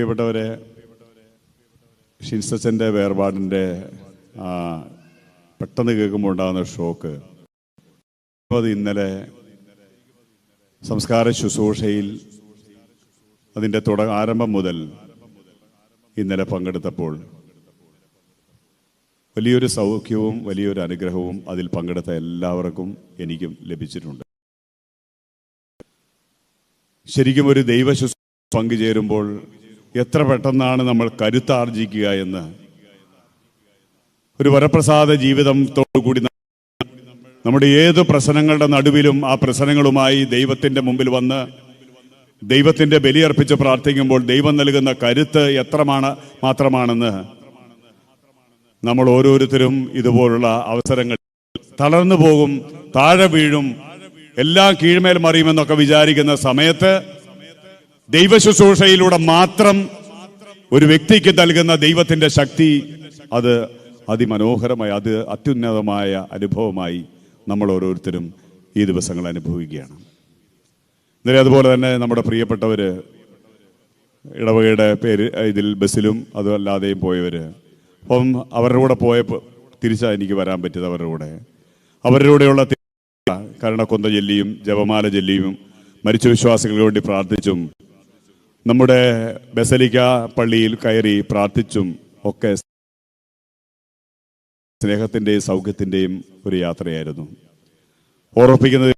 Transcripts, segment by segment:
പ്രിയപ്പെട്ടവരെ ഷിൻസച്ചന്റെ വേർപാടിന്റെ പെട്ടെന്ന് കേൾക്കുമ്പോൾ ഉണ്ടാകുന്ന ഷോക്ക്. അത് ഇന്നലെ സംസ്കാര ശുശ്രൂഷയിൽ അതിന്റെ തുട ആരംഭം മുതൽ ഇന്നലെ പങ്കെടുത്തപ്പോൾ വലിയൊരു സൗഖ്യവും വലിയൊരു അനുഗ്രഹവും അതിൽ പങ്കെടുത്ത എല്ലാവർക്കും എനിക്കും ലഭിച്ചിട്ടുണ്ട്. ശരിക്കും ഒരു ദൈവ പങ്കുചേരുമ്പോൾ എത്ര പെട്ടെന്നാണ് നമ്മൾ കരുത്താർജിക്കുക എന്ന്. ഒരു വരപ്രസാദ ജീവിതത്തോടു കൂടി നമ്മുടെ ഏത് പ്രശ്നങ്ങളുടെ നടുവിലും ആ പ്രശ്നങ്ങളുമായി ദൈവത്തിന്റെ മുമ്പിൽ വന്ന് ദൈവത്തിന്റെ ബലിയർപ്പിച്ച് പ്രാർത്ഥിക്കുമ്പോൾ ദൈവം നൽകുന്ന കരുത്ത് എത്രമാണ് മാത്രമാണെന്ന് നമ്മൾ ഓരോരുത്തരും ഇതുപോലുള്ള അവസരങ്ങൾ തളർന്നു പോകും താഴെ വീഴും എല്ലാം കീഴ്മേൽ മറിയുമെന്നൊക്കെ വിചാരിക്കുന്ന സമയത്ത് ദൈവശുശ്രൂഷയിലൂടെ മാത്രം ഒരു വ്യക്തിക്ക് നൽകുന്ന ദൈവത്തിന്റെ ശക്തി അത് അതിമനോഹരമായ അത് അത്യുന്നതമായ അനുഭവമായി നമ്മൾ ഓരോരുത്തരും ഈ ദിവസങ്ങൾ അനുഭവിക്കുകയാണ്. ഇന്നലെ അതുപോലെ തന്നെ നമ്മുടെ പ്രിയപ്പെട്ടവര് ഇടവകയുടെ പേര് ഇതിൽ ബസ്സിലും അതല്ലാതെയും പോയവർ അപ്പം അവരുടെ കൂടെ പോയപ്പോൾ തിരിച്ചാണ് എനിക്ക് വരാൻ പറ്റിയത് അവരുടെ കൂടെ. അവരുടെ കൂടെയുള്ള കരുണക്കൊന്ത ജെല്ലിയും ജപമാല ജെല്ലിയും മരിച്ച വിശ്വാസികൾക്ക് വേണ്ടി പ്രാർത്ഥിച്ചും നമ്മുടെ ബസലിക്ക പള്ളിയിൽ കയറി പ്രാർത്ഥിച്ചും ഒക്കെ സ്നേഹത്തിന്റെയും സൗഖ്യത്തിന്റെയും ഒരു യാത്രയായിരുന്നു. ഓർമ്മിപ്പിക്കുന്നത്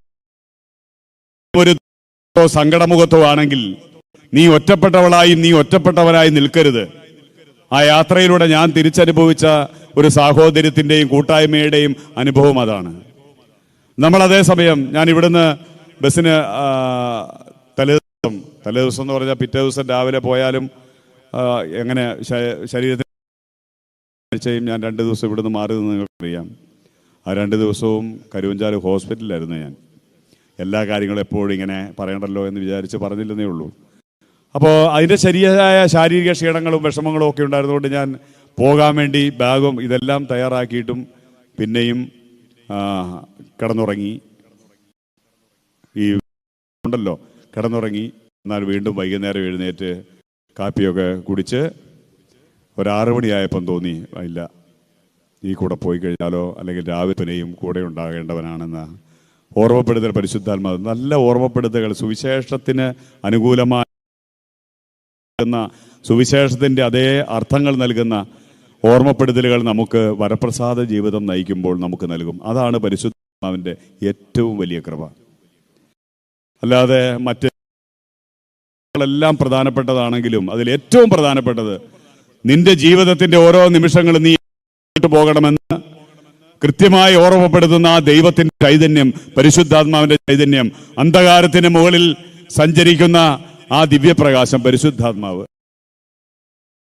ഒരു സങ്കടമുഖത്തോ ആണെങ്കിൽ നീ ഒറ്റപ്പെട്ടവളായി നീ ഒറ്റപ്പെട്ടവരായി നിൽക്കരുത്. ആ യാത്രയിലൂടെ ഞാൻ തിരിച്ചനുഭവിച്ച ഒരു സാഹോദര്യത്തിന്റെയും കൂട്ടായ്മയുടെയും അനുഭവം അതാണ്. നമ്മൾ അതേസമയം ഞാൻ ഇവിടുന്ന് ബസ്സിന് ആ, തലേദിവസം തലേദിവസം എന്ന് പറഞ്ഞാൽ പിറ്റേ ദിവസം രാവിലെ പോയാലും എങ്ങനെ ശരീരത്തിൽ ആഴ്ചയും ഞാൻ രണ്ട് ദിവസം ഇവിടുന്ന് മാറി നിന്ന് നിങ്ങൾക്കറിയാം ആ രണ്ട് ദിവസവും കരുവഞ്ചാൽ ഹോസ്പിറ്റലിലായിരുന്നു ഞാൻ. എല്ലാ കാര്യങ്ങളും എപ്പോഴും ഇങ്ങനെ പറയണ്ടല്ലോ എന്ന് വിചാരിച്ച് പറഞ്ഞില്ലെന്നേ ഉള്ളൂ. അപ്പോൾ അതിന്റെ ശരിയായ ശാരീരിക ക്ഷീണങ്ങളും വിഷമങ്ങളും ഒക്കെ ഉണ്ടായിരുന്നുകൊണ്ട് ഞാൻ പോകാൻ വേണ്ടി ബാഗും ഇതെല്ലാം തയ്യാറാക്കിയിട്ടും പിന്നെയും കിടന്നുറങ്ങി. ഈ ഉണ്ടല്ലോ കിടന്നുറങ്ങി. എന്നാൽ വീണ്ടും വൈകുന്നേരം എഴുന്നേറ്റ് കാപ്പിയൊക്കെ കുടിച്ച് ഒരാറ് മണിയായപ്പം തോന്നി ഇല്ല. ഈ കൂടെ പോയി കഴിഞ്ഞാലോ? അല്ലെങ്കിൽ രാവിലെ തന്നെയും കൂടെ ഉണ്ടാകേണ്ടവനാണെന്ന് ഓർമ്മപ്പെടുത്തൽ പരിശുദ്ധാത്മാവ് നല്ല ഓർമ്മപ്പെടുത്തുകൾ സുവിശേഷത്തിന് അനുകൂലമായ സുവിശേഷത്തിന്റെ അതേ അർത്ഥങ്ങൾ നൽകുന്ന ഓർമ്മപ്പെടുത്തലുകൾ നമുക്ക് വരപ്രസാദ ജീവിതം നയിക്കുമ്പോൾ നമുക്ക് നൽകും. അതാണ് പരിശുദ്ധാത്മാവിന്റെ ഏറ്റവും വലിയ കൃപ. അല്ലാതെ മറ്റ് എല്ലാം പ്രധാനപ്പെട്ടതാണെങ്കിലും അതിൽ ഏറ്റവും പ്രധാനപ്പെട്ടത് നിന്റെ ജീവിതത്തിന്റെ ഓരോ നിമിഷങ്ങളും നീ പോകണമെന്ന് കൃത്യമായി ഓർമ്മപ്പെടുത്തുന്ന ആ ദൈവത്തിന്റെ ചൈതന്യം പരിശുദ്ധാത്മാവിന്റെ ചൈതന്യം അന്ധകാരത്തിന് മുകളിൽ സഞ്ചരിക്കുന്ന ആ ദിവ്യപ്രകാശം പരിശുദ്ധാത്മാവ്.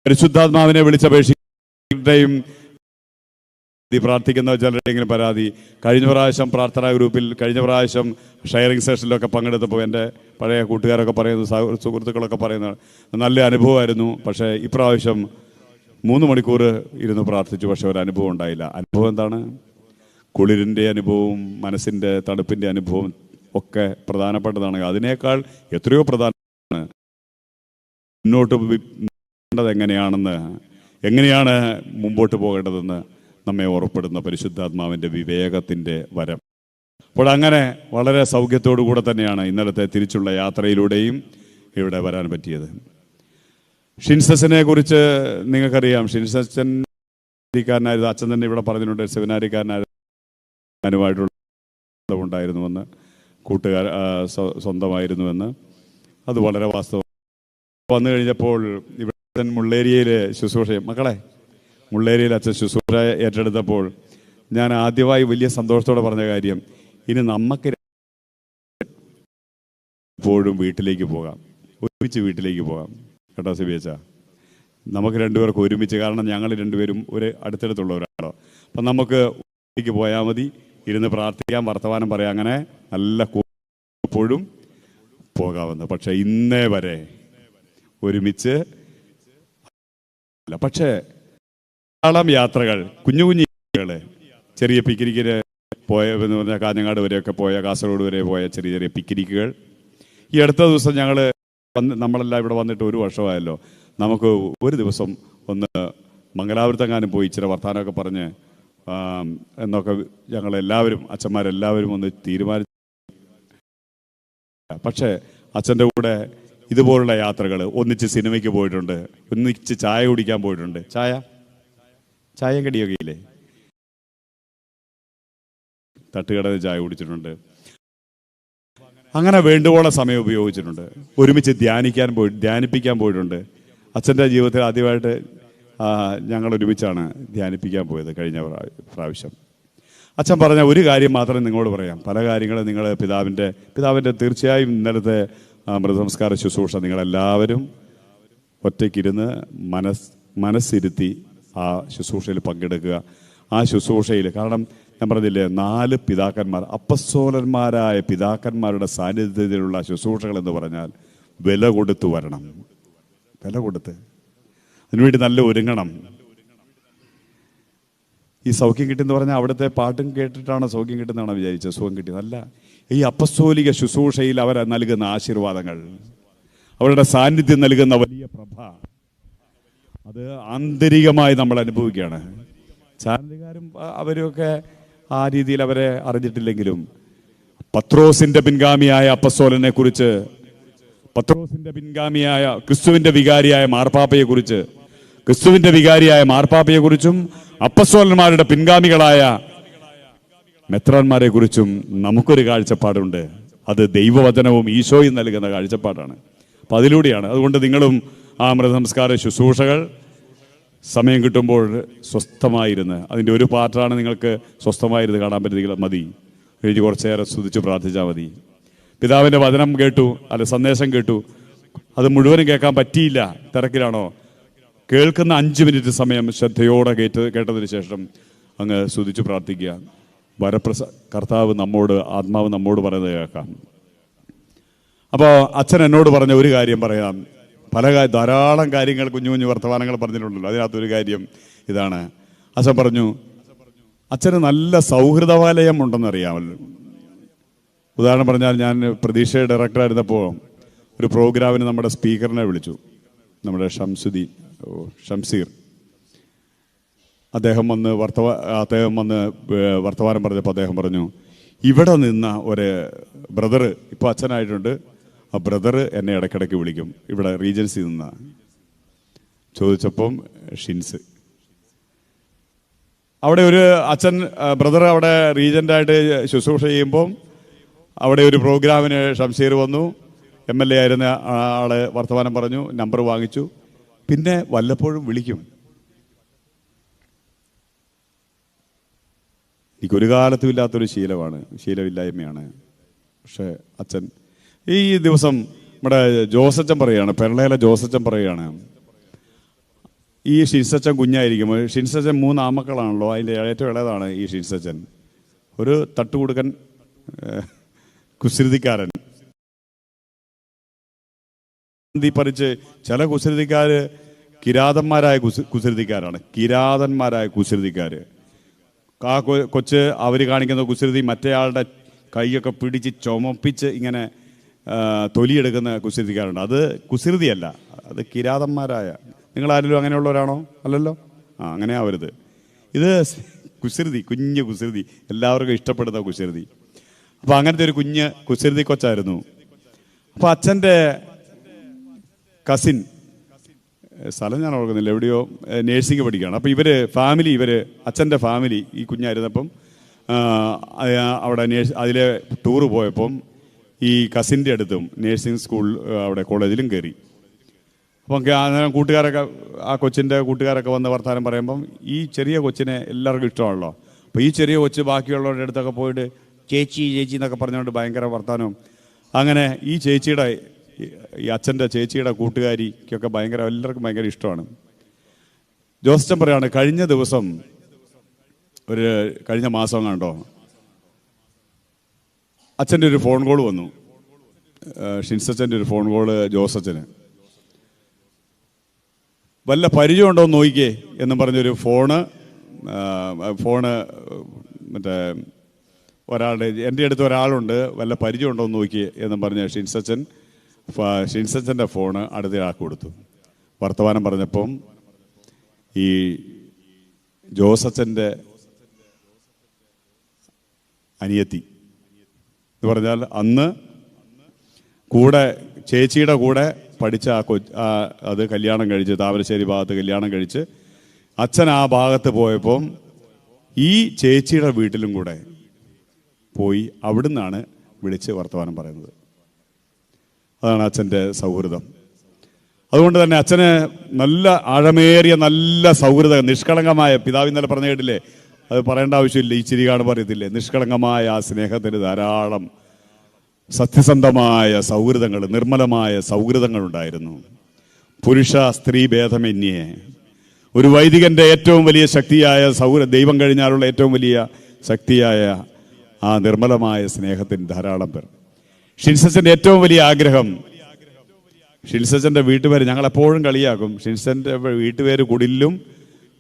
പരിശുദ്ധാത്മാവിനെ വിളിച്ചപേക്ഷിക്കുകയും പ്രാർത്ഥിക്കുന്ന ചിലരുടെങ്കിലും പരാതി. കഴിഞ്ഞ പ്രാവശ്യം പ്രാർത്ഥനാ ഗ്രൂപ്പിൽ കഴിഞ്ഞ പ്രാവശ്യം ഷെയറിംഗ് സെഷനിലൊക്കെ പങ്കെടുത്തപ്പോൾ എന്റെ പഴയ കൂട്ടുകാരൊക്കെ പറയുന്നത് സഹ- സുഹൃത്തുക്കളൊക്കെ പറയുന്നത് നല്ല അനുഭവമായിരുന്നു. പക്ഷേ ഇപ്രാവശ്യം മൂന്ന് മണിക്കൂർ ഇരുന്ന് പ്രാർത്ഥിച്ചു. പക്ഷേ ഒരു അനുഭവം ഉണ്ടായില്ല. അനുഭവം എന്താണ്? കുളിരിന്റെ അനുഭവവും മനസ്സിന്റെ തണുപ്പിന്റെ അനുഭവം ഒക്കെ പ്രധാനപ്പെട്ടതാണ്. അതിനേക്കാൾ എത്രയോ പ്രധാനമാണ് മുന്നോട്ട് എങ്ങനെയാണെന്ന് എങ്ങനെയാണ് മുമ്പോട്ട് പോകേണ്ടതെന്ന് നമ്മെ ഓർപ്പെടുന്ന പരിശുദ്ധാത്മാവിന്റെ വിവേകത്തിന്റെ വരം. അപ്പോൾ അങ്ങനെ വളരെ സൗഖ്യത്തോടു കൂടെ തന്നെയാണ് ഇന്നലത്തെ തിരിച്ചുള്ള യാത്രയിലൂടെയും ഇവിടെ വരാൻ പറ്റിയത്. ഷിൻസസിനെ കുറിച്ച് നിങ്ങൾക്കറിയാം. ഷിൻസച്ചൻ സെമിനാരിക്കാരനായിരുന്നു അച്ഛൻ തന്നെ ഇവിടെ പറഞ്ഞിട്ടുണ്ട് സെമിനാരിക്കാരനായിരുന്നു ഉണ്ടായിരുന്നുവെന്ന് കൂട്ടുകാർ സ്വന്തമായിരുന്നുവെന്ന്. അത് വളരെ വാസ്തവം. വന്നു കഴിഞ്ഞപ്പോൾ ഇവിടെ മുള്ളേരിയയിലെ ശുശ്രൂഷയും മക്കളെ മുള്ളേരിയയിൽ അച്ഛൻ ശുശ്രൂഷ ഏറ്റെടുത്തപ്പോൾ ഞാൻ ആദ്യമായി വലിയ സന്തോഷത്തോടെ പറഞ്ഞ കാര്യം ഇനി നമുക്ക് എപ്പോഴും വീട്ടിലേക്ക് പോകാം. ഒരുമിച്ച് വീട്ടിലേക്ക് പോകാം. കേട്ടോ സിബിയച്ച നമുക്ക് രണ്ടുപേർക്ക് ഒരുമിച്ച് കാരണം ഞങ്ങൾ രണ്ടുപേരും ഒരു അടുത്തടുത്തുള്ളവരാണോ? അപ്പം നമുക്ക് വീട്ടിലേക്ക് പോയാൽ മതി. ഇരുന്ന് പ്രാർത്ഥിക്കാം വർത്തമാനം പറയാം. അങ്ങനെ നല്ല എപ്പോഴും പോകാമെന്ന് പക്ഷേ ഇന്നേ വരെ ഒരുമിച്ച് പക്ഷേ ധാരാളം യാത്രകൾ കുഞ്ഞു കുഞ്ഞു യാത്രകൾ ചെറിയ പിക്നിക്കിന് പോയ എന്ന് പറഞ്ഞാൽ കാഞ്ഞങ്ങാട് വരെയൊക്കെ പോയ കാസർഗോഡ് വരെ പോയ ചെറിയ ചെറിയ പിക്നിക്കുകൾ. ഈ അടുത്ത ദിവസം ഞങ്ങൾ വന്ന് നമ്മളെല്ലാം ഇവിടെ വന്നിട്ട് ഒരു വർഷമായല്ലോ. നമുക്ക് ഒരു ദിവസം ഒന്ന് മംഗലാപുരത്തെങ്ങാനും പോയി ഇച്ചിരി വർത്തമാനമൊക്കെ പറഞ്ഞ് എന്നൊക്കെ ഞങ്ങളെല്ലാവരും അച്ഛന്മാരെല്ലാവരും ഒന്ന് തീരുമാനിച്ചു. പക്ഷേ അച്ഛന്റെ കൂടെ ഇതുപോലുള്ള യാത്രകൾ ഒന്നിച്ച് സിനിമയ്ക്ക് പോയിട്ടുണ്ട് ഒന്നിച്ച് ചായ കുടിക്കാൻ പോയിട്ടുണ്ട്. ചായ? ചായ കടിയൊക്കെ ഇല്ലേ ചായ കുടിച്ചിട്ടുണ്ട്. അങ്ങനെ വേണ്ടുവോളം സമയം ഉപയോഗിച്ചിട്ടുണ്ട്. ഒരുമിച്ച് ധ്യാനിക്കാൻ പോയി ധ്യാനിപ്പിക്കാൻ പോയിട്ടുണ്ട്. അച്ഛന്റെ ജീവിതത്തിൽ ആദ്യമായിട്ട് ഞങ്ങൾ ഒരുമിച്ചാണ് ധ്യാനിപ്പിക്കാൻ പോയത് കഴിഞ്ഞ പ്രാവശ്യം. അച്ഛൻ പറഞ്ഞ ഒരു കാര്യം മാത്രമേ നിങ്ങളോട് പറയാം. പല കാര്യങ്ങളും നിങ്ങൾ പിതാവിന്റെ പിതാവിന്റെ തീർച്ചയായും ഇന്നലത്തെ മൃതസംസ്കാര ശുശ്രൂഷ നിങ്ങളെല്ലാവരും ഒറ്റയ്ക്കിരുന്ന് മനസ് മനസ്സിരുത്തി ആ ശുശ്രൂഷയിൽ പങ്കെടുക്കുക. ആ ശുശ്രൂഷയിൽ കാരണം ഞാൻ പറഞ്ഞില്ലേ നാല് പിതാക്കന്മാർ അപ്പസ്തോലന്മാരായ പിതാക്കന്മാരുടെ സാന്നിധ്യത്തിലുള്ള ശുശ്രൂഷകൾ എന്ന് പറഞ്ഞാൽ വില കൊടുത്തു വരണം. വില കൊടുത്ത്. അതിനുവേണ്ടി നല്ല ഒരുങ്ങണം. ഈ സൗഖ്യം കിട്ടിയെന്ന് പറഞ്ഞാൽ അവിടുത്തെ പാട്ടും കേട്ടിട്ടാണ് സൗഖ്യം കിട്ടുന്നതാണ് വിചാരിച്ചത്. സുഖം കിട്ടിയത് അല്ല ഈ അപ്പസ്തോലിക ശുശ്രൂഷയിൽ അവർ നൽകുന്ന ആശീർവാദങ്ങൾ അവരുടെ സാന്നിധ്യം നൽകുന്ന വലിയ പ്രഭ. അത് ആന്തരികമായി നമ്മൾ അനുഭവിക്കുകയാണ്. ചാനലുകാരും അവരൊക്കെ ആ രീതിയിൽ അവരെ അറിഞ്ഞിട്ടില്ലെങ്കിലും പത്രോസിന്റെ പിൻഗാമിയായ അപ്പസ്തോലനെ കുറിച്ച് പത്രോസിന്റെ പിൻഗാമിയായ ക്രിസ്തുവിന്റെ വികാരിയായ മാർപ്പാപ്പയെ കുറിച്ച് ക്രിസ്തുവിന്റെ വികാരിയായ മാർപ്പാപ്പയെ കുറിച്ചും അപ്പസ്തോലന്മാരുടെ പിൻഗാമികളായ മെത്രാന്മാരെ കുറിച്ചും നമുക്കൊരു കാഴ്ചപ്പാടുണ്ട്. അത് ദൈവവചനവും ഈശോയും നൽകുന്ന കാഴ്ചപ്പാടാണ്. അപ്പം അതിലൂടെയാണ് അതുകൊണ്ട് നിങ്ങളും ആ മൃതസംസ്കാര ശുശ്രൂഷകൾ സമയം കിട്ടുമ്പോൾ സ്വസ്ഥമായിരുന്ന്. അതിന്റെ ഒരു പാർട്ടാണ് നിങ്ങൾക്ക് സ്വസ്ഥമായിരുന്ന് കാണാൻ പറ്റുന്നെങ്കിൽ മതി. എഴുതി കുറച്ചേറെ സ്തുതിച്ച് പ്രാർത്ഥിച്ചാൽ മതി. പിതാവിന്റെ വചനം കേട്ടു അല്ല സന്ദേശം കേട്ടു. അത് മുഴുവനും കേൾക്കാൻ പറ്റിയില്ല. തിരക്കിലാണോ? കേൾക്കുന്ന അഞ്ച് മിനിറ്റ് സമയം ശ്രദ്ധയോടെ കേട്ട് കേട്ടതിന് ശേഷം അങ്ങ് സ്തുതിച്ച് പ്രാർത്ഥിക്കുക. വരപ്രസ കർത്താവ് നമ്മോട് ആത്മാവ് നമ്മോട് പറയുന്നത് കേൾക്കാം. അപ്പോൾ അച്ഛൻ എന്നോട് പറഞ്ഞ ഒരു കാര്യം പറയാം. പല ധാരാളം കാര്യങ്ങൾ കുഞ്ഞു കുഞ്ഞു വർത്തമാനങ്ങൾ പറഞ്ഞിട്ടുണ്ടല്ലോ. അതിനകത്തൊരു കാര്യം ഇതാണ്. അച്ഛൻ പറഞ്ഞു അച്ഛന് നല്ല സൗഹൃദവാലയം ഉണ്ടെന്നറിയാമല്ലോ ഉദാഹരണം പറഞ്ഞാൽ ഞാൻ പ്രതീക്ഷ ഡയറക്ടറായിരുന്നപ്പോൾ ഒരു പ്രോഗ്രാമിന് നമ്മുടെ സ്പീക്കറിനെ വിളിച്ചു. നമ്മുടെ ഷംസുദി ഷംസീർ. അദ്ദേഹം വന്ന് വർത്തമാ അദ്ദേഹം വന്ന് വർത്തമാനം പറഞ്ഞപ്പോൾ അദ്ദേഹം പറഞ്ഞു ഇവിടെ നിന്ന ഒരു ബ്രദർ ഇപ്പോൾ അച്ഛനായിട്ടുണ്ട്. ആ ബ്രദർ എന്നെ ഇടയ്ക്കിടയ്ക്ക് വിളിക്കും. ഇവിടെ റീജൻസി നിന്ന. ചോദിച്ചപ്പം ഷിൻസ്. അവിടെ ഒരു അച്ഛൻ ബ്രദർ അവിടെ റീജന്റായിട്ട് ശുശ്രൂഷ ചെയ്യുമ്പം അവിടെ ഒരു പ്രോഗ്രാമിന് ഷംഷീർ വന്നു. എം എൽ എ ആയിരുന്ന ആൾ വർത്തമാനം പറഞ്ഞു നമ്പർ വാങ്ങിച്ചു. പിന്നെ വല്ലപ്പോഴും വിളിക്കും. എനിക്കൊരു കാലത്തും ഇല്ലാത്തൊരു ശീലമാണ് ശീലമില്ലായ്മയാണ്. പക്ഷേ അച്ഛൻ ഈ ദിവസം നമ്മുടെ ജോസച്ചൻ പറയുകയാണ് പെരളയിലെ ജോസച്ചൻ പറയുകയാണ്. ഈ ഷിൻസച്ചൻ കുഞ്ഞായിരിക്കും. ഷിൻസച്ചൻ മൂന്ന് ആമക്കളാണല്ലോ അതിന്റെ ഏറ്റവും ഇളയതാണ് ഈ ഷിൻസച്ചൻ. ഒരു തട്ടുകൊടുക്കൻ കുസൃതിക്കാരൻ. പറിച്ച് ചില കുസൃതിക്കാർ കിരാതന്മാരായ കുസൃ- കുസൃതിക്കാരാണ്. കിരാതന്മാരായ കുസൃതിക്കാർ ആ കൊച്ച് അവർ കാണിക്കുന്ന കുസൃതി മറ്റേയാളുടെ കൈയൊക്കെ പിടിച്ച് ചുമപ്പിച്ച് ഇങ്ങനെ തൊലിയെടുക്കുന്ന കുസൃതിക്കാരുണ്ട്. അത് കുസൃതിയല്ല അത് കിരാതന്മാരായ. നിങ്ങൾ ആരെങ്കിലും അങ്ങനെയുള്ളവരാണോ? അല്ലല്ലോ? ആ അങ്ങനെ ആവരുത് ഇത് കുസൃതി കുഞ്ഞ് കുസൃതി. എല്ലാവർക്കും ഇഷ്ടപ്പെടുന്ന കുസൃതി. അപ്പോൾ അങ്ങനത്തെ ഒരു കുഞ്ഞ് കുസൃതി കൊച്ചായിരുന്നു. അപ്പോൾ അച്ഛന്റെ കസിൻ സ്ഥലം ഞാൻ ഓർക്കുന്നില്ല എവിടെയോ നേഴ്സിംഗ് പഠിക്കുകയാണ്. അപ്പോൾ ഇവർ ഫാമിലി ഇവർ അച്ഛന്റെ ഫാമിലി ഈ കുഞ്ഞായിരുന്നപ്പം അവിടെ നേഴ്സ് അതിലെ ടൂറ് പോയപ്പം ഈ കസിന്റെ അടുത്തും നേഴ്സിംഗ് സ്കൂൾ അവിടെ കോളേജിലും കയറി അപ്പം അന്നേരം കൂട്ടുകാരൊക്കെ ആ കൊച്ചിന്റെ കൂട്ടുകാരൊക്കെ വന്ന് വർത്തമാനം പറയുമ്പം ഈ ചെറിയ കൊച്ചിനെ എല്ലാവർക്കും ഇഷ്ടമാണല്ലോ. അപ്പോൾ ഈ ചെറിയ കൊച്ച് ബാക്കിയുള്ളവരുടെ അടുത്തൊക്കെ പോയിട്ട് ചേച്ചി ചേച്ചി എന്നൊക്കെ പറഞ്ഞുകൊണ്ട് ഭയങ്കര വർത്തമാനവും അങ്ങനെ ഈ ചേച്ചിയുടെ ഈ അച്ഛന്റെ ചേച്ചിയുടെ കൂട്ടുകാരിക്കൊക്കെ ഭയങ്കര എല്ലാവർക്കും ഭയങ്കര ഇഷ്ടമാണ്. ജോസ്റ്റം പറയാണ് കഴിഞ്ഞ ദിവസം ഒരു കഴിഞ്ഞ മാസം കണ്ടോ അച്ഛന്റെ ഒരു ഫോൺ കോൾ വന്നു. ഷിൻസച്ചന്റെ ഒരു ഫോൺ കോൾ ജോസച്ചന് വല്ല പരിചയമുണ്ടോ എന്ന് നോക്കിക്കേ എന്നും പറഞ്ഞൊരു ഫോണ് ഫോണ് മറ്റേ ഒരാളുടെ എന്റെ അടുത്ത് ഒരാളുണ്ട് വല്ല പരിചയമുണ്ടോ എന്ന് നോക്കിയേ എന്നും പറഞ്ഞ് ഷിൻസച്ചൻ ഷിൻസച്ചന്റെ ഫോണ് അടുത്ത ആൾക്ക് കൊടുത്തു. വർത്തമാനം പറഞ്ഞപ്പം ഈ ജോസച്ചന്റെ അനിയത്തി എന്ന് പറഞ്ഞാൽ അന്ന് കൂടെ ചേച്ചിയുടെ കൂടെ പഠിച്ച ആ കൊ അത് കല്യാണം കഴിച്ച് താമരശ്ശേരി ഭാഗത്ത് കല്യാണം കഴിച്ച് അച്ഛൻ ആ ഭാഗത്ത് പോയപ്പം ഈ ചേച്ചിയുടെ വീട്ടിലും കൂടെ പോയി അവിടുന്നാണ് വിളിച്ച് വർത്തമാനം പറയുന്നത്. അതാണ് അച്ഛന്റെ സൗഹൃദം. അതുകൊണ്ട് തന്നെ അച്ഛന് നല്ല ആഴമേറിയ നല്ല സൗഹൃദം നിഷ്കളങ്കമായ പിതാവ് ഇന്നലെ പറഞ്ഞ കേട്ടില്ലേ? അത് പറയേണ്ട ആവശ്യമില്ല. ഈ ചിരി കാണുമ്പോൾ നിഷ്കളങ്കമായ ആ സ്നേഹത്തിന് ധാരാളം സത്യസന്ധമായ സൗഹൃദങ്ങൾ നിർമ്മലമായ സൗഹൃദങ്ങൾ ഉണ്ടായിരുന്നു. പുരുഷ സ്ത്രീ ഭേദമന്യേ. ഒരു വൈദികന്റെ ഏറ്റവും വലിയ ശക്തിയായ സൗഹൃദ ദൈവം കഴിഞ്ഞാലുള്ള ഏറ്റവും വലിയ ശക്തിയായ ആ നിർമ്മലമായ സ്നേഹത്തിന് ധാരാളം പേർ. ഷിൻസച്ചന്റെ ഏറ്റവും വലിയ ആഗ്രഹം ഷിൻസച്ചന്റെ വീട്ടുപേര് ഞങ്ങളെപ്പോഴും കളിയാക്കും. ഷിൻസന്റെ വീട്ടുപേര് കുടിലും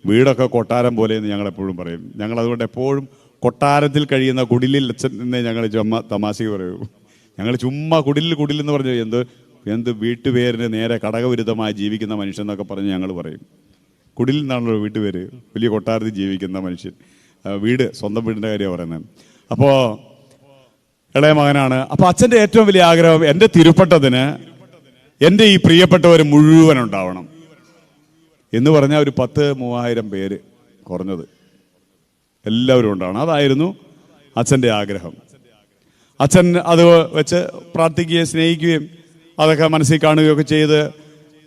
വീടൊക്കെ കൊട്ടാരം പോലെ ഞങ്ങൾ എപ്പോഴും പറയും. ഞങ്ങൾ അതുകൊണ്ട് എപ്പോഴും കൊട്ടാരത്തിൽ കഴിയുന്ന കുടിലിൽ അച്ഛൻ എന്നേ ഞങ്ങൾ ചുമ്മാ തമാശക്ക് പറയൂ. ഞങ്ങൾ ചുമ്മാ കുടിലിൽ കുടിലെന്ന് പറഞ്ഞു എന്ത്? എന്ത് വീട്ടുപേരിന് നേരെ കടകവിരുദ്ധമായി ജീവിക്കുന്ന മനുഷ്യൻ എന്നൊക്കെ പറഞ്ഞ് ഞങ്ങൾ പറയും. കുടിലിൽ നിന്നാണല്ലോ വീട്ടുപേര്? വലിയ കൊട്ടാരത്തിൽ ജീവിക്കുന്ന മനുഷ്യൻ. വീട് സ്വന്തം വീടിന്റെ കാര്യമാണ് പറയുന്നത്. അപ്പോൾ ഇളയ മകനാണ്. അപ്പോൾ അച്ഛന്റെ ഏറ്റവും വലിയ ആഗ്രഹം എന്റെ തിരുപ്പട്ടത്തിന് എന്റെ ഈ പ്രിയപ്പെട്ടവർ മുഴുവൻ ഉണ്ടാവണം. എന്ന് പറഞ്ഞാൽ ഒരു പത്ത് മൂവായിരം പേര് കുറഞ്ഞത്. എല്ലാവരും ഉണ്ടാണ് അതായിരുന്നു അച്ഛന്റെ ആഗ്രഹം. അച്ഛൻ അത് വെച്ച് പ്രാർത്ഥിക്കുകയും സ്നേഹിക്കുകയും അതൊക്കെ മനസ്സിൽ കാണുകയൊക്കെ ചെയ്ത്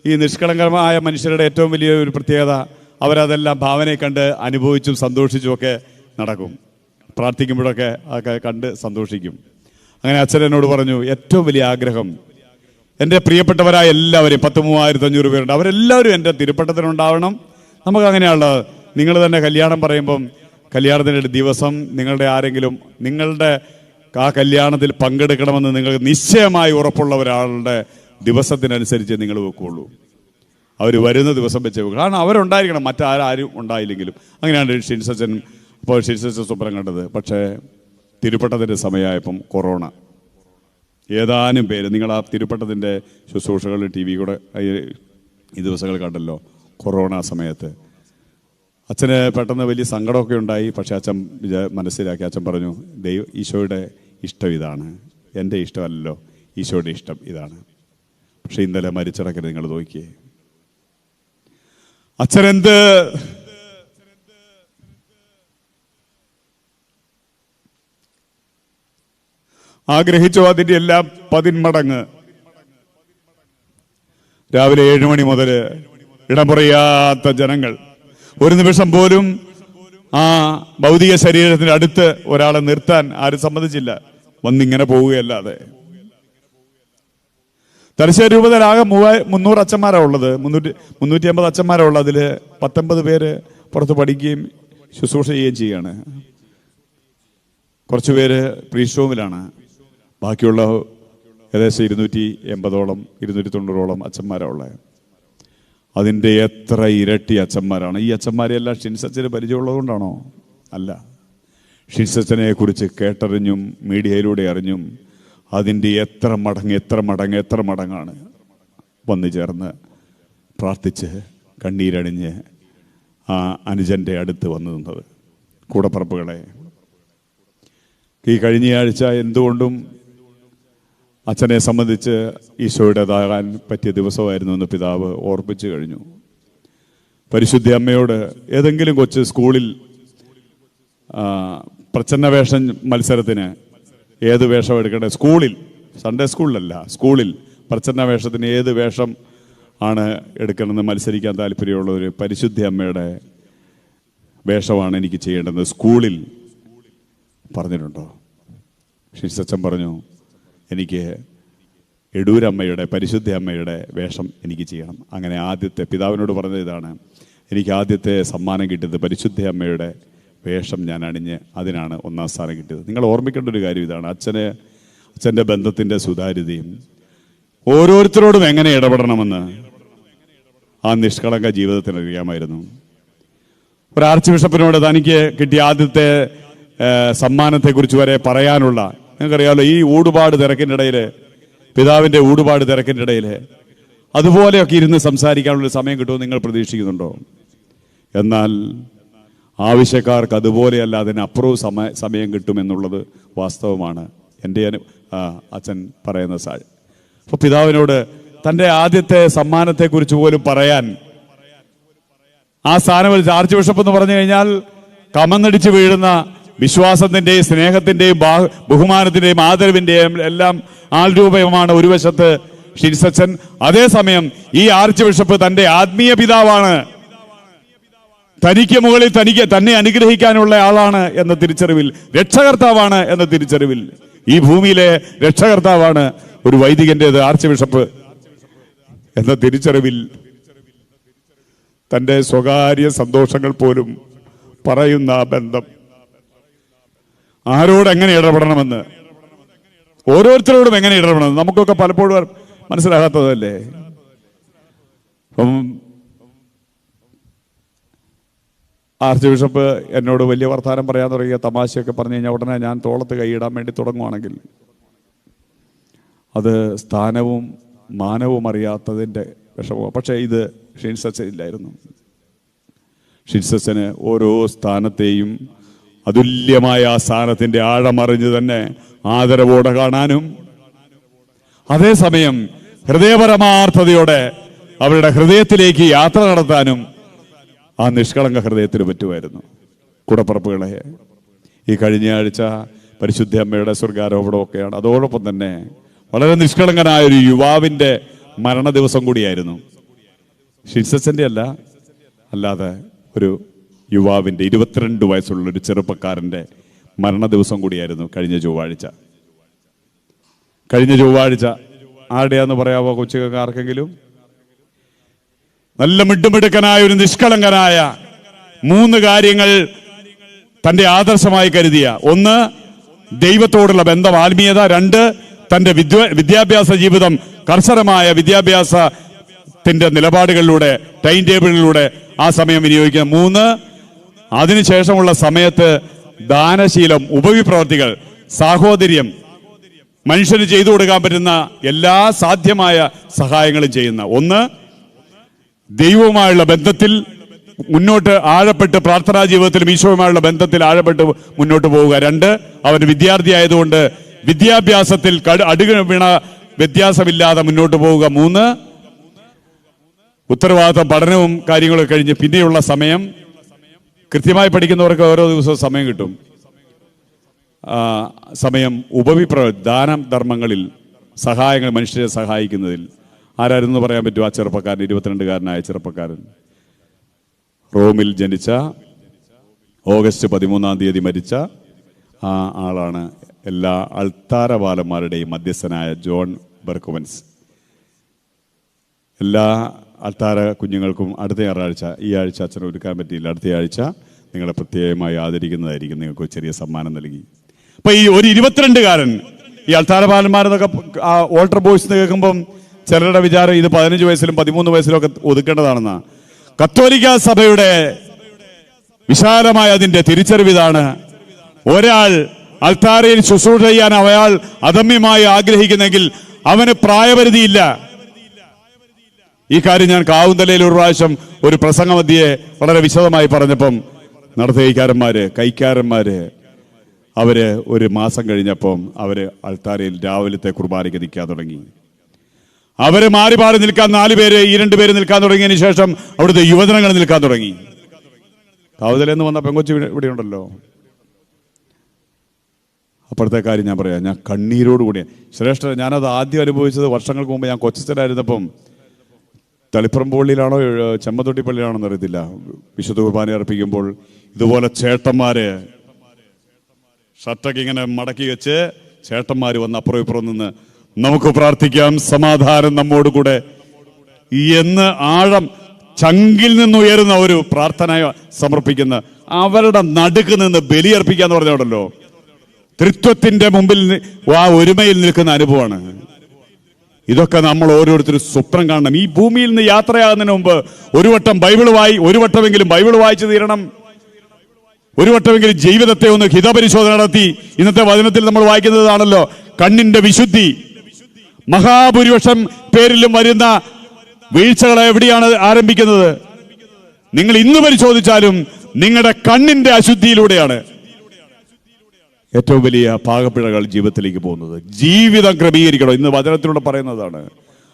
ഈ നിഷ്കളങ്കമായ മനുഷ്യരുടെ ഏറ്റവും വലിയ ഒരു പ്രത്യേകത അവരതെല്ലാം ഭാവനയെ കണ്ട് അനുഭവിച്ചും സന്തോഷിച്ചും ഒക്കെ നടക്കും. പ്രാർത്ഥിക്കുമ്പോഴൊക്കെ അതൊക്കെ കണ്ട് സന്തോഷിക്കും. അങ്ങനെ അച്ഛൻ എന്നോട് പറഞ്ഞു ഏറ്റവും വലിയ ആഗ്രഹം എന്റെ പ്രിയപ്പെട്ടവരായ എല്ലാവരെയും പത്ത് മൂവായിരത്തി അഞ്ഞൂറ് പേരുണ്ട്. അവരെല്ലാവരും എന്റെ തിരുപ്പട്ടത്തിനുണ്ടാവണം നമുക്ക് അങ്ങനെയുള്ള നിങ്ങൾ തന്നെ കല്യാണം പറയുമ്പം കല്യാണത്തിന്റെ ദിവസം നിങ്ങളുടെ ആരെങ്കിലും നിങ്ങളുടെ ആ കല്യാണത്തിൽ പങ്കെടുക്കണമെന്ന് നിങ്ങൾ നിശ്ചയമായി ഉറപ്പുള്ള ഒരാളുടെ ദിവസത്തിനനുസരിച്ച് നിങ്ങൾ വെക്കുകയുള്ളൂ അവർ വരുന്ന ദിവസം വെച്ച് വെക്കുക കാരണം അവരുണ്ടായിരിക്കണം. മറ്റാരും ഉണ്ടായില്ലെങ്കിലും. അങ്ങനെയാണ് ഷിൻസച്ചൻ ഇപ്പോൾ ഷിൻസച്ചൻ സ്വപ്നം കണ്ടത്. പക്ഷേ തിരുപ്പട്ടത്തിന്റെ സമയമായപ്പം കൊറോണ. ഏതാനും പേര്. നിങ്ങൾ ആ തിരുപ്പട്ടത്തിന്റെ ശുശ്രൂഷകൾ ടി വി കൂടെ ഈ- ദിവസങ്ങൾ കണ്ടല്ലോ കൊറോണ സമയത്ത്. അച്ഛന് പെട്ടെന്ന് വലിയ സങ്കടമൊക്കെ ഉണ്ടായി പക്ഷേ അച്ഛൻ മനസ്സിലാക്കി. അച്ഛൻ പറഞ്ഞു ദൈവ ഈശോയുടെ ഇഷ്ടം ഇതാണ്. എന്റെ ഇഷ്ടമല്ലല്ലോ ഈശോയുടെ ഇഷ്ടം ഇതാണ്. പക്ഷേ ഇന്നലെ മരിച്ചിടക്കരുത് നിങ്ങൾ നോക്കിയേ. അച്ഛനെന്ത് ആഗ്രഹിച്ചോ അതിന്റെ എല്ലാം പതിന്മടങ്ങ്. രാവിലെ ഏഴു മണി മുതൽ പറയാത്ത ജനങ്ങൾ. ഒരു നിമിഷം പോലും ആ ഭൗതിക ശരീരത്തിന്റെ അടുത്ത് ഒരാളെ നിർത്താൻ ആരും സമ്മതിച്ചില്ല. വന്നിങ്ങനെ പോവുകയല്ലാതെ. തലശ്ശേരി രൂപതയിലാകെ മൂവായി മുന്നൂറ് അച്ഛന്മാരാണ് ഉള്ളത്. മുന്നൂറ്റി മുന്നൂറ്റി അമ്പത് അച്ഛന്മാരാണ് ഉള്ളത് അതിൽ പത്തൊമ്പത് പേര് പുറത്ത് പഠിക്കുകയും ശുശ്രൂഷ ചെയ്യുകയും ചെയ്യുകയാണ് കുറച്ചുപേര് പ്രീഷോമിലാണ്. ബാക്കിയുള്ള ഏകദേശം ഇരുന്നൂറ്റി എൺപതോളം ഇരുന്നൂറ്റി തൊണ്ണൂറോളം അച്ഛന്മാരാണ് ഉള്ളത് അതിന്റെ എത്ര ഇരട്ടി അച്ഛന്മാരാണ്. ഈ അച്ഛന്മാരെല്ലാം ഷിൻസച്ചന് പരിചയമുള്ളതുകൊണ്ടാണോ? അല്ല. ഷിൻസച്ചനെ കുറിച്ച് കേട്ടറിഞ്ഞും മീഡിയയിലൂടെ അറിഞ്ഞും അതിന്റെ എത്ര മടങ്ങ് എത്ര മടങ്ങ് എത്ര മടങ്ങാണ് വന്നു ചേർന്ന് പ്രാർത്ഥിച്ച് കണ്ണീരണിഞ്ഞ് ആ അനുജന്റെ അടുത്ത് വന്നു നിന്നത്. കൂടപ്പറപ്പുകളെ. ഈ കഴിഞ്ഞയാഴ്ച എന്തുകൊണ്ടും അച്ഛനെ സംബന്ധിച്ച് ഈശോയുടേതാകാൻ പറ്റിയ ദിവസമായിരുന്നു എന്ന് പിതാവ് ഓർപ്പിച്ചു കഴിഞ്ഞു. പരിശുദ്ധി അമ്മയോട് ഏതെങ്കിലും കൊച്ച് സ്കൂളിൽ ആ, പ്രച്ഛന്ന വേഷം മത്സരത്തിന് ഏത് വേഷം എടുക്കേണ്ടത്? സ്കൂളിൽ സൺഡേ സ്കൂളിലല്ല സ്കൂളിൽ പ്രച്ഛന്ന വേഷത്തിന് ഏത് വേഷം ആണ് എടുക്കണമെന്ന് മത്സരിക്കാൻ താല്പര്യമുള്ള ഒരു പരിശുദ്ധി അമ്മയുടെ വേഷമാണ് എനിക്ക് ചെയ്യേണ്ടത്. സ്കൂളിൽ പറഞ്ഞിട്ടുണ്ടോ? ഷിസച്ചൻ പറഞ്ഞു എനിക്ക് എടൂരമ്മയുടെ പരിശുദ്ധ അമ്മയുടെ വേഷം എനിക്ക് ചെയ്യണം. അങ്ങനെ ആദ്യത്തെ പിതാവിനോട് പറഞ്ഞത് ഇതാണ്. എനിക്ക് ആദ്യത്തെ സമ്മാനം കിട്ടിയത് പരിശുദ്ധ അമ്മയുടെ വേഷം ഞാൻ അണിഞ്ഞ് അതിനാണ് ഒന്നാം സ്ഥാനം കിട്ടിയത്. നിങ്ങൾ ഓർമ്മിക്കേണ്ട ഒരു കാര്യം ഇതാണ്. അച്ഛനെ അച്ഛന്റെ ബന്ധത്തിന്റെ സുതാര്യതയും ഓരോരുത്തരോടും എങ്ങനെ ഇടപെടണമെന്ന് ആ നിഷ്കളങ്ക ജീവിതത്തിന് അറിയാമായിരുന്നു. ഒരു ആർച്ച് ബിഷപ്പിനോട് തനിക്ക് കിട്ടിയ ആദ്യത്തെ സമ്മാനത്തെക്കുറിച്ച് വരെ പറയാനുള്ള നിങ്ങൾക്കറിയാമല്ലോ ഈ ഊടുപാട് തിരക്കിന്റെ ഇടയിൽ പിതാവിന്റെ ഊടുപാട് തിരക്കിന്റെ ഇടയിൽ അതുപോലെയൊക്കെ ഇരുന്ന് സംസാരിക്കാനുള്ള സമയം കിട്ടുമെന്ന് നിങ്ങൾ പ്രതീക്ഷിക്കുന്നുണ്ടോ? എന്നാൽ ആവശ്യക്കാർക്ക് അതുപോലെയല്ല അതിനപ്പുറവും സമയ സമയം കിട്ടുമെന്നുള്ളത് വാസ്തവമാണ്. എന്റെ അച്ഛൻ പറയുന്ന സാ അപ്പോൾ പിതാവിനോട് തന്റെ ആദ്യത്തെ സമ്മാനത്തെക്കുറിച്ച് പോലും പറയാൻ ആ സ്ഥാനം ആർച്ച് ബിഷപ്പ് എന്ന് പറഞ്ഞു കഴിഞ്ഞാൽ കമന്നടിച്ച് വീഴുന്ന വിശ്വാസത്തിന്റെയും സ്നേഹത്തിന്റെയും ബഹുമാനത്തിന്റെയും ആദരവിന്റെയും എല്ലാം ആൾരൂപമാണ് ഒരു വശത്ത് ശിരിസച്ചൻ. അതേസമയം ഈ ആർച്ച് ബിഷപ്പ് തന്റെ ആത്മീയ പിതാവാണ്. തനിക്ക് മുകളിൽ തനിക്ക് തന്നെ അനുഗ്രഹിക്കാനുള്ള ആളാണ് എന്ന തിരിച്ചറിവിൽ രക്ഷകർത്താവാണ് എന്ന തിരിച്ചറിവിൽ ഈ ഭൂമിയിലെ രക്ഷകർത്താവാണ് ഒരു വൈദികന്റെത് ആർച്ച് ബിഷപ്പ് എന്ന തിരിച്ചറിവിൽ തന്റെ സ്വകാര്യ സന്തോഷങ്ങൾ പോലും പറയുന്ന ബന്ധം. ആരോട് എങ്ങനെ ഇടപെടണമെന്ന്? ഓരോരുത്തരോടും എങ്ങനെ ഇടപെടണം നമുക്കൊക്കെ പലപ്പോഴും മനസ്സിലാകാത്തതല്ലേ? അപ്പം ആർച്ച് ബിഷപ്പ് എന്നോട് വലിയ വർത്തമാനം പറയാൻ തുടങ്ങിയ തമാശയൊക്കെ പറഞ്ഞു കഴിഞ്ഞാൽ ഉടനെ ഞാൻ തോളത്ത് കൈയിടാൻ വേണ്ടി തുടങ്ങുവാണെങ്കിൽ അത് സ്ഥാനവും മാനവും അറിയാത്തതിന്റെ വിഷമമാണ്. പക്ഷേ ഇത് ഷിൻസച്ചൻ ഇല്ലായിരുന്നു. ഷിൻസച്ചന് ഓരോ സ്ഥാനത്തെയും അതുല്യമായ ആ സ്ഥാനത്തിന്റെ ആഴമറിഞ്ഞ് തന്നെ ആദരവോടെ കാണാനും. അതേസമയം ഹൃദയപരമാർത്ഥതയോടെ അവരുടെ ഹൃദയത്തിലേക്ക് യാത്ര നടത്താനും ആ നിഷ്കളങ്ക ഹൃദയത്തിന് പറ്റുമായിരുന്നു. കൂടപ്പറപ്പുകളെ ഈ കഴിഞ്ഞ ആഴ്ച പരിശുദ്ധ അമ്മയുടെ സ്വർഗാരോപണമൊക്കെയാണ്. അതോടൊപ്പം തന്നെ വളരെ നിഷ്കളങ്കനായ ഒരു യുവാവിന്റെ മരണ ദിവസം കൂടിയായിരുന്നു. ഷിൻസച്ചന്റെ അല്ല അല്ലാതെ ഒരു യുവാവിന്റെ ഇരുപത്തിരണ്ട് വയസ്സുള്ള ഒരു ചെറുപ്പക്കാരന്റെ മരണ ദിവസം കൂടിയായിരുന്നു കഴിഞ്ഞ ചൊവ്വാഴ്ച. കഴിഞ്ഞ ചൊവ്വാഴ്ച ആരുടെയാന്ന് പറയാവോ കൊച്ചുകൾക്ക് ആർക്കെങ്കിലും? നല്ല മിടുമിടുക്കനായ ഒരു നിഷ്കളങ്കനായ മൂന്ന് കാര്യങ്ങൾ തന്റെ ആദർശമായി കരുതിയ. ഒന്ന് ദൈവത്തോടുള്ള ബന്ധം ആത്മീയത. രണ്ട് തന്റെ വിദ്യ വിദ്യാഭ്യാസ ജീവിതം കർശനമായ വിദ്യാഭ്യാസത്തിന്റെ നിലപാടുകളിലൂടെ ടൈം ടേബിളിലൂടെ ആ സമയം വിനിയോഗിക്കുക. മൂന്ന് അതിനുശേഷമുള്ള സമയത്ത് ദാനശീലം ഉപവിപ്രവർത്തികൾ സാഹോദര്യം മനുഷ്യന് ചെയ്തു കൊടുക്കാൻ പറ്റുന്ന എല്ലാ സാധ്യമായ സഹായങ്ങളും ചെയ്യുന്ന ഒന്ന് ദൈവവുമായുള്ള ബന്ധത്തിൽ മുന്നോട്ട് ആഴപ്പെട്ട് പ്രാർത്ഥനാ ജീവിതത്തിലും ഈശോയുമായുള്ള ബന്ധത്തിൽ ആഴപ്പെട്ട് മുന്നോട്ട് പോവുക. രണ്ട് അവൻ വിദ്യാർത്ഥി ആയതുകൊണ്ട് വിദ്യാഭ്യാസത്തിൽ അടുക വീണ വ്യത്യാസമില്ലാതെ മുന്നോട്ട് പോവുക. മൂന്ന് ഉത്തരവാദിത്തം പഠനവും കാര്യങ്ങളൊക്കെ കഴിഞ്ഞ് പിന്നെയുള്ള സമയം കൃത്യമായി പഠിക്കുന്നവർക്ക് ഓരോ ദിവസവും സമയം കിട്ടും. സമയം ഉപവിപ്ര ദാനം ധർമ്മങ്ങളിൽ സഹായങ്ങൾ മനുഷ്യരെ സഹായിക്കുന്നതിൽ. ആരായിരുന്നു പറയാൻ പറ്റും ആ ചെറുപ്പക്കാരൻ ഇരുപത്തിരണ്ടുകാരനായ ചെറുപ്പക്കാരൻ? റോമിൽ ജനിച്ച ഓഗസ്റ്റ് പതിമൂന്നാം തീയതി മരിച്ച ആ ആളാണ് എല്ലാ അൾത്താരപാലന്മാരുടെയും മധ്യസ്ഥനായ ജോൺ ബെർക്കുവൻസ്. എല്ലാ അൾത്താര കുഞ്ഞുങ്ങൾക്കും അടുത്ത ഞായറാഴ്ച ഈ ആഴ്ച അച്ഛന് ഒരുക്കാൻ പറ്റിയില്ല. അടുത്ത ആഴ്ച നിങ്ങളെ പ്രത്യേകമായി ആദരിക്കുന്നതായിരിക്കും. നിങ്ങൾക്ക് ചെറിയ സമ്മാനം നൽകി. അപ്പൊ ഈ ഒരു ഇരുപത്തിരണ്ടുകാരൻ ഈ അൾത്താരപാലന്മാരെന്നൊക്കെ ആ ഓൾട്ടർ ബോയ്സ് എന്ന് കേൾക്കുമ്പം ചിലരുടെ വിചാരം ഇത് പതിനഞ്ച് വയസ്സിലും പതിമൂന്ന് വയസ്സിലും ഒക്കെ ഒതുക്കേണ്ടതാണെന്നാ. കത്തോലിക്ക സഭയുടെ വിശാലമായ അതിന്റെ തിരിച്ചറിവിതാണ്. ഒരാൾ അൾത്താരയിൽ ശുശ്രൂഷ ചെയ്യാൻ അയാൾ അദമ്യമായി ആഗ്രഹിക്കുന്നെങ്കിൽ അവന് പ്രായപരിധിയില്ല. ഈ കാര്യം ഞാൻ കാവുന്തലയിൽ ഒരു പ്രാവശ്യം ഒരു പ്രസംഗമധ്യയെ വളരെ വിശദമായി പറഞ്ഞപ്പം നടത്തയിക്കാരന്മാര് കൈക്കാരന്മാര് അവർ ഒരു മാസം കഴിഞ്ഞപ്പം അവർ അൾത്താരയിൽ രാവിലത്തെ കുർബാനയ്ക്ക് നിൽക്കാൻ തുടങ്ങി. അവർ മാറി മാറി നിൽക്കാൻ നാല് പേര് ഈ രണ്ട് പേര് നിൽക്കാൻ തുടങ്ങിയതിന് ശേഷം അവിടുത്തെ യുവജനങ്ങൾ നിൽക്കാൻ തുടങ്ങി. കാവുതലെന്ന് വന്ന പെങ്കൊച്ചു ഇവിടെ- ഉണ്ടല്ലോ. അപ്പോഴത്തെ കാര്യം ഞാൻ പറയാം. ഞാൻ കണ്ണീരോട് കൂടി ശ്രേഷ്ഠ ഞാനത് ആദ്യം അനുഭവിച്ചത് വർഷങ്ങൾക്ക് മുമ്പ് ഞാൻ കൊച്ചനായിരുന്നപ്പം തളിപ്പുറം പള്ളിയിലാണോ ഏഹ്, ചെമ്മത്തൊട്ടി പള്ളിയിലാണോ എന്നറിയത്തില്ല വിശുദ്ധ കുർബാന അർപ്പിക്കുമ്പോൾ ഇതുപോലെ ചേട്ടന്മാര് ഷർട്ടൊക്കെ ഇങ്ങനെ മടക്കി വെച്ച് ചേട്ടന്മാർ വന്ന് അപ്പുറം ഇപ്പുറം നിന്ന് നമുക്ക് പ്രാർത്ഥിക്കാം. സമാധാനം നമ്മോട് കൂടെ എന്ന് ആഴം ചങ്കിൽ നിന്ന് ഉയരുന്ന ഒരു പ്രാർത്ഥന സമർപ്പിക്കുന്ന അവരുടെ നടുക്ക് നിന്ന് ബലിയർപ്പിക്കാന്ന് പറഞ്ഞോടല്ലോ ത്രിത്വത്തിന്റെ മുമ്പിൽ ആ ഒരുമയിൽ നിൽക്കുന്ന അനുഭവമാണ്. ഇതൊക്കെ നമ്മൾ ഓരോരുത്തരും സ്വപ്നം കാണണം. ഈ ഭൂമിയിൽ നിന്ന് യാത്രയാകുന്നതിന് മുമ്പ് ഒരു വട്ടം ബൈബിൾ വായി ഒരു വട്ടമെങ്കിലും ബൈബിൾ വായിച്ചു തീരണം. ഒരു വട്ടമെങ്കിലും ജീവിതത്തെ ഒന്ന് ഹിതപരിശോധന നടത്തി. ഇന്നത്തെ വചനത്തിൽ നമ്മൾ വായിക്കുന്നതാണല്ലോ കണ്ണിന്റെ വിശുദ്ധി. മഹാഭൂരിപക്ഷം പേരിലും വരുന്ന വീഴ്ചകൾ എവിടെയാണ് ആരംഭിക്കുന്നത്? നിങ്ങൾ ഇന്ന് പരിശോധിച്ചാലും നിങ്ങളുടെ കണ്ണിന്റെ അശുദ്ധിയിലൂടെയാണ്. ഏറ്റവും വലിയ പാകപ്പിഴകൾ ജീവിതത്തിലേക്ക് പോകുന്നത്. ജീവിതം ക്രമീകരിക്കണം. ഇന്ന് വചനത്തിലൂടെ പറയുന്നതാണ്.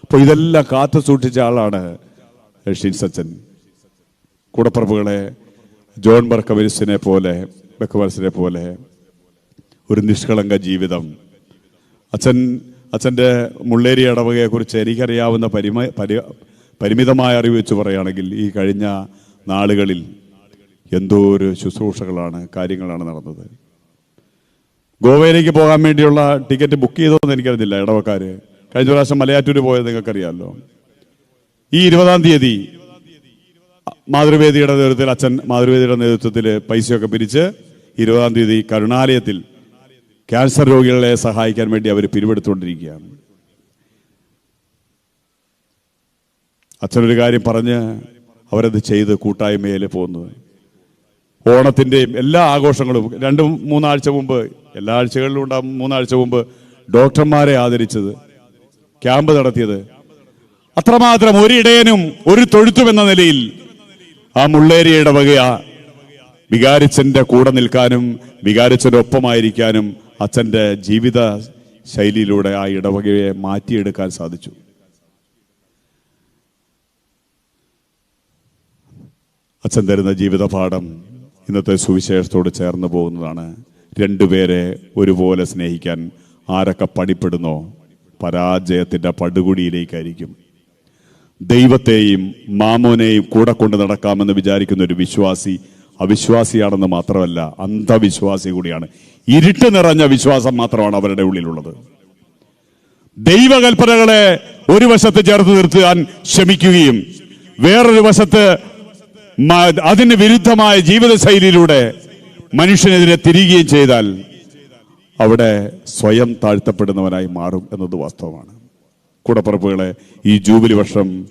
അപ്പോൾ ഇതെല്ലാം കാത്തു സൂക്ഷിച്ച ആളാണ് ഷിൻസച്ചൻ കൂടപ്പറപ്പുകളെ ജോൺ ബർക്കവരിസിനെ പോലെ ബക്കവരിസിനെ പോലെ ഒരു നിഷ്കളങ്ക ജീവിതം. അച്ഛൻ അച്ഛന്റെ മുള്ളേരി ഇടവകയെക്കുറിച്ച് എനിക്കറിയാവുന്ന പരിമ പരി പരിമിതമായ അറിവ് വെച്ച് പറയുകയാണെങ്കിൽ ഈ കഴിഞ്ഞ നാളുകളിൽ എന്തോ ഒരു ശുശ്രൂഷകളാണ് കാര്യങ്ങളാണ് നടന്നത്. ഗോവയിലേക്ക് പോകാൻ വേണ്ടിയുള്ള ടിക്കറ്റ് ബുക്ക് ചെയ്തോന്ന് എനിക്കറിഞ്ഞില്ല ഇടവക്കാർ കഴിഞ്ഞ പ്രാവശ്യം മലയാറ്റൂർ പോയത് നിങ്ങൾക്കറിയാമല്ലോ ഈ ഇരുപതാം തീയതി മാതൃവേദിയുടെ നേതൃത്വത്തിൽ അച്ഛൻ മാതൃവേദിയുടെ നേതൃത്വത്തിൽ പൈസയൊക്കെ പിരിച്ച് ഇരുപതാം തീയതി കരുണാലയത്തിൽ ക്യാൻസർ രോഗികളെ സഹായിക്കാൻ വേണ്ടി അവർ പിരിവെടുത്തുകൊണ്ടിരിക്കുകയാണ്. അച്ഛനൊരു കാര്യം പറഞ്ഞ് അവരത് ചെയ്ത് കൂട്ടായ്മയിൽ പോകുന്നത് ഓണത്തിന്റെയും എല്ലാ ആഘോഷങ്ങളും രണ്ട് മൂന്നാഴ്ച മുമ്പ് എല്ലാ ആഴ്ചകളിലും ഉണ്ടാകും മൂന്നാഴ്ച മുമ്പ് ഡോക്ടർമാരെ ആദരിച്ചത് ക്യാമ്പ് നടത്തിയത്. അത്രമാത്രം ഒരിടയനും ഒരു തൊഴുത്തും എന്ന നിലയിൽ ആ മുള്ളേരിയുടെ വകയ വികാരിച്ചന്റെ കൂടെ നിൽക്കാനും വികാരിച്ചന്റെ ഒപ്പമായിരിക്കാനും അച്ഛന്റെ ജീവിത ശൈലിയിലൂടെ ആ ഇടവകയെ മാറ്റിയെടുക്കാൻ സാധിച്ചു. അച്ഛൻ തരുന്ന ജീവിതപാഠം ഇന്നത്തെ സുവിശേഷത്തോട് ചേർന്ന് പോകുന്നതാണ് രണ്ടുപേരെ ഒരുപോലെ സ്നേഹിക്കാൻ ആരൊക്കെ പടിപ്പെടുന്നോ പരാജയത്തിന്റെ പടുകുടിയിലേക്കായിരിക്കും. ദൈവത്തെയും മാമോനെയും കൂടെ കൊണ്ട് നടക്കാമെന്ന് വിചാരിക്കുന്ന ഒരു വിശ്വാസി അവിശ്വാസിയാണെന്ന് മാത്രമല്ല അന്ധവിശ്വാസി കൂടിയാണ്. ഇരുട്ട് നിറഞ്ഞ വിശ്വാസം മാത്രമാണ് അവരുടെ ഉള്ളിലുള്ളത്. ദൈവകൽപ്പനകളെ ഒരു വശത്ത് ചേർത്ത് നിർത്താൻ ശ്രമിക്കുകയും വേറൊരു വശത്ത് അതിന് വിരുദ്ധമായ ജീവിതശൈലിയിലൂടെ മനുഷ്യനെതിരെ തിരികുകയും ചെയ്താൽ അവിടെ സ്വയം താഴ്ത്തപ്പെടുന്നവനായി മാറും എന്നത് വാസ്തവമാണ്. കൂടപ്പുറപ്പുകളെ ഈ ജൂബിലി വർഷം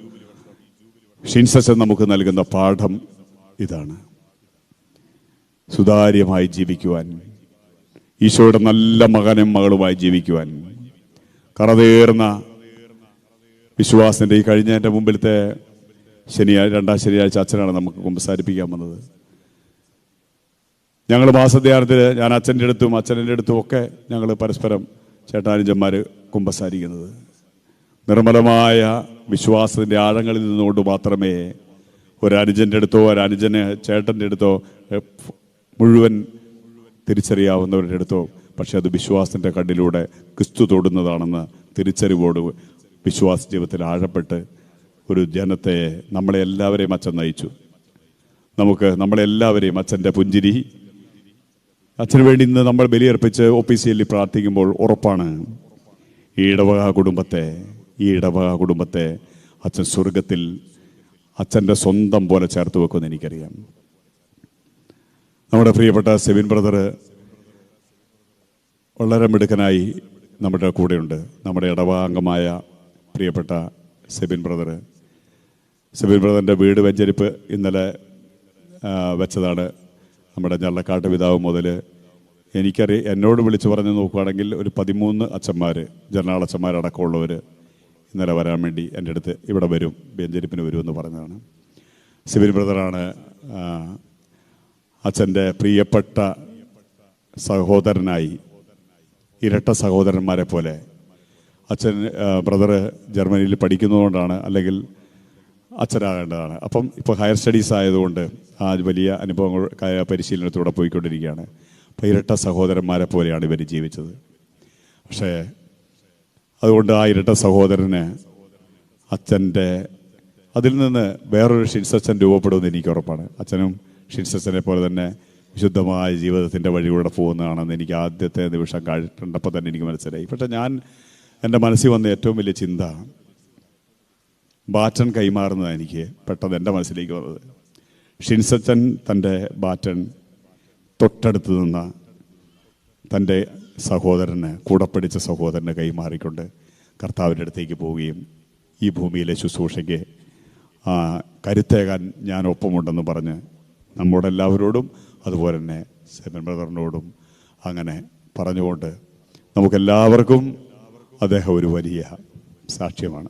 ഷിൻസസ് നമുക്ക് നൽകുന്ന പാഠം ഇതാണ്. സുതാര്യമായി ജീവിക്കുവാൻ ഈശോയുടെ നല്ല മകനും മകളുമായി ജീവിക്കുവാൻ കറതേർന്ന വിശ്വാസിന്റെ ഈ കഴിഞ്ഞ എന്റെ മുമ്പിലത്തെ ശനിയാഴ്ച രണ്ടാം ശനിയാഴ്ച അച്ഛനാണ് നമുക്ക് കുമ്പസാരിപ്പിക്കാൻ വന്നത് ഞങ്ങൾ മാസധ്യാനത്തിൽ ഞാൻ അച്ഛന്റെ അടുത്തും അച്ഛന്റെ അടുത്തും ഒക്കെ ഞങ്ങൾ പരസ്പരം ചേട്ടാനുജന്മാർ കുമ്പസാരിക്കുന്നത്. നിർമ്മലമായ വിശ്വാസത്തിന്റെ ആഴങ്ങളിൽ നിന്നുകൊണ്ട് മാത്രമേ ഒരനുജന്റെ അടുത്തോ ഒരനുജന് ചേട്ടന്റെ അടുത്തോ മുഴുവൻ തിരിച്ചറിയാവുന്നവരുടെ അടുത്തോ പക്ഷെ അത് വിശ്വാസത്തിന്റെ കണ്ണിലൂടെ ക്രിസ്തു തൊടുന്നതാണെന്ന് തിരിച്ചറിവോട് വിശ്വാസ ജീവിതത്തിൽ ആഴപ്പെട്ട് ഒരു ജനത്തെ നമ്മളെ എല്ലാവരെയും അച്ഛൻ നയിച്ചു. നമുക്ക് നമ്മളെല്ലാവരെയും അച്ഛന്റെ പുഞ്ചിരി. അച്ഛന് വേണ്ടി ഇന്ന് നമ്മൾ ബലിയർപ്പിച്ച് ഒഫീസിയലി പ്രാർത്ഥിക്കുമ്പോൾ ഉറപ്പാണ് ഈ ഇടവക കുടുംബത്തെ ഈ ഇടവക കുടുംബത്തെ അച്ഛൻ സ്വർഗത്തിൽ അച്ഛന്റെ സ്വന്തം പോലെ ചേർത്ത് വെക്കുമെന്ന് എനിക്കറിയാം. നമ്മുടെ പ്രിയപ്പെട്ട സെവിൻ ബ്രദർ വളരെ മിടുക്കനായി നമ്മുടെ കൂടെയുണ്ട്. നമ്മുടെ ഇടവാംഗമായ പ്രിയപ്പെട്ട സെബിൻ ബ്രദർ സെബിൻ ബ്രദറിന്റെ വീട് വെഞ്ചരിപ്പ് ഇന്നലെ വെച്ചതാണ് നമ്മുടെ ഞള്ളക്കാട്ട് പിതാവ് മുതൽ എനിക്കറി എന്നോട് വിളിച്ചു പറഞ്ഞ് നോക്കുകയാണെങ്കിൽ ഒരു പതിമൂന്ന് അച്ഛന്മാർ ജനറാളച്ഛന്മാരടക്കമുള്ളവർ ഇന്നലെ വരാൻ വേണ്ടി എന്റെ അടുത്ത് ഇവിടെ വരും വെഞ്ചരിപ്പിന് വരുമെന്ന് പറഞ്ഞതാണ്. സിബിൻ ബ്രദറാണ് അച്ഛന്റെ പ്രിയപ്പെട്ട സഹോദരനായി ഇരട്ട സഹോദരന്മാരെ പോലെ. അച്ഛൻ ബ്രദർ ജർമ്മനിയിൽ പഠിക്കുന്നതുകൊണ്ടാണ് അല്ലെങ്കിൽ അച്ഛനാകേണ്ടതാണ്. അപ്പം ഇപ്പോൾ ഹയർ സ്റ്റഡീസ് ആയതുകൊണ്ട് ആ വലിയ അനുഭവങ്ങൾ പരിശീലനത്തിലൂടെ പോയിക്കൊണ്ടിരിക്കുകയാണ്. ഇരട്ട സഹോദരന്മാരെ പോലെയാണ് ഇവർ ജീവിച്ചത്. പക്ഷേ അതുകൊണ്ട് ആ ഇരട്ട സഹോദരന് അച്ഛന്റെ അതിൽ നിന്ന് വേറൊരു ഷിൻസച്ചൻ രൂപപ്പെടുമെന്ന് എനിക്ക് ഉറപ്പാണ്. അച്ഛനും ഷിൻസച്ചനെ പോലെ തന്നെ വിശുദ്ധമായ ജീവിതത്തിന്റെ വഴിയിലൂടെ പോകുന്നതാണെന്ന് എനിക്ക് ആദ്യത്തെ നിമിഷം കണ്ടപ്പോൾ തന്നെ എനിക്ക് മനസ്സിലായി. പക്ഷേ ഞാൻ എന്റെ മനസ്സിൽ വന്ന ഏറ്റവും വലിയ ചിന്ത ബാറ്റൺ കൈമാറുന്നതാണ് എനിക്ക് പെട്ടെന്ന് എന്റെ മനസ്സിലേക്ക് വന്നത്. ഷിൻസച്ചൻ തന്റെ ബാറ്റൺ തൊട്ടടുത്ത് നിന്ന തന്റെ സഹോദരന് കൂടെ സഹോദരനെ കൈമാറിക്കൊണ്ട് കർത്താവിന്റെ അടുത്തേക്ക് പോവുകയും ഈ ഭൂമിയിലെ ശുശ്രൂഷയ്ക്ക് കരുത്തേകാൻ ഞാൻ ഒപ്പമുണ്ടെന്ന് പറഞ്ഞ് നമ്മോട് എല്ലാവരോടും അതുപോലെ തന്നെ സെമൻ ബ്രദറിനോടും അങ്ങനെ പറഞ്ഞുകൊണ്ട് നമുക്കെല്ലാവർക്കും അദ്ദേഹം ഒരു വലിയ സാക്ഷ്യമാണ്.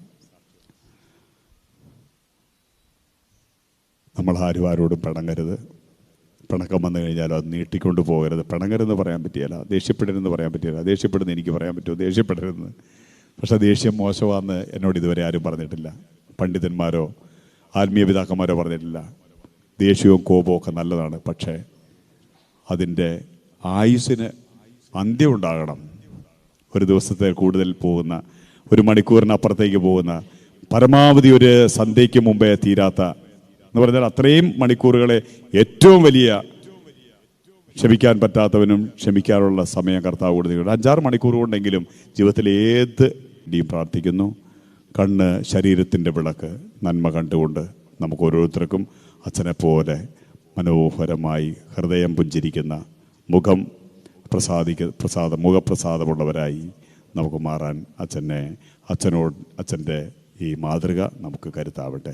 നമ്മൾ ആരും ആരോടും പിണങ്ങരുത്. പിണക്കം വന്നു കഴിഞ്ഞാൽ അത് നീട്ടിക്കൊണ്ട് പോകരുത്. പിണങ്ങരുതെന്ന് പറയാൻ പറ്റിയല്ല. ദേഷ്യപ്പെടരുതെന്ന് പറയാൻ പറ്റിയല്ല. ദേഷ്യപ്പെടുന്ന എനിക്ക് പറയാൻ പറ്റുമോ? ദേഷ്യപ്പെടരുതെന്ന്. പക്ഷെ ദേഷ്യം മോശമാണെന്ന് എന്നോട് ഇതുവരെ ആരും പറഞ്ഞിട്ടില്ല. പണ്ഡിതന്മാരോ ആത്മീയ പിതാക്കന്മാരോ പറഞ്ഞിട്ടില്ല. ദേഷ്യവും കോപവും ഒക്കെ നല്ലതാണ്. പക്ഷേ അതിന്റെ ആയുസ്സിന് അന്ത്യമുണ്ടാകണം ഒരു ദിവസത്തെ കൂടുതൽ പോകുന്ന ഒരു മണിക്കൂറിനപ്പുറത്തേക്ക് പോകുന്ന പരമാവധി ഒരു സന്ധ്യയ്ക്ക് മുമ്പേ തീരാത്ത എന്ന് പറഞ്ഞാൽ അത്രയും മണിക്കൂറുകളെ ഏറ്റവും വലിയ ക്ഷമിക്കാൻ പറ്റാത്തവനും ക്ഷമിക്കാനുള്ള സമയം കർത്താവ് കൊടുത്തിട്ടുണ്ട്. അഞ്ചാറ് മണിക്കൂർ കൊണ്ടെങ്കിലും ജീവിതത്തിൽ ഏത് ഇടിയും പ്രാർത്ഥിക്കുന്നു. കണ്ണ് ശരീരത്തിന്റെ വിളക്ക് നന്മ കണ്ടുകൊണ്ട് നമുക്ക് ഓരോരുത്തർക്കും അച്ഛനെ പോലെ മനോഹരമായി ഹൃദയം പുഞ്ചിരിക്കുന്ന മുഖം പ്രസാദിക്ക പ്രസാദ മുഖപ്രസാദമുള്ളവരായി നമുക്ക് മാറാൻ അച്ഛനെ അച്ഛനോട് അച്ഛന്റെ ഈ മാതൃക നമുക്ക് കരുത്താവട്ടെ.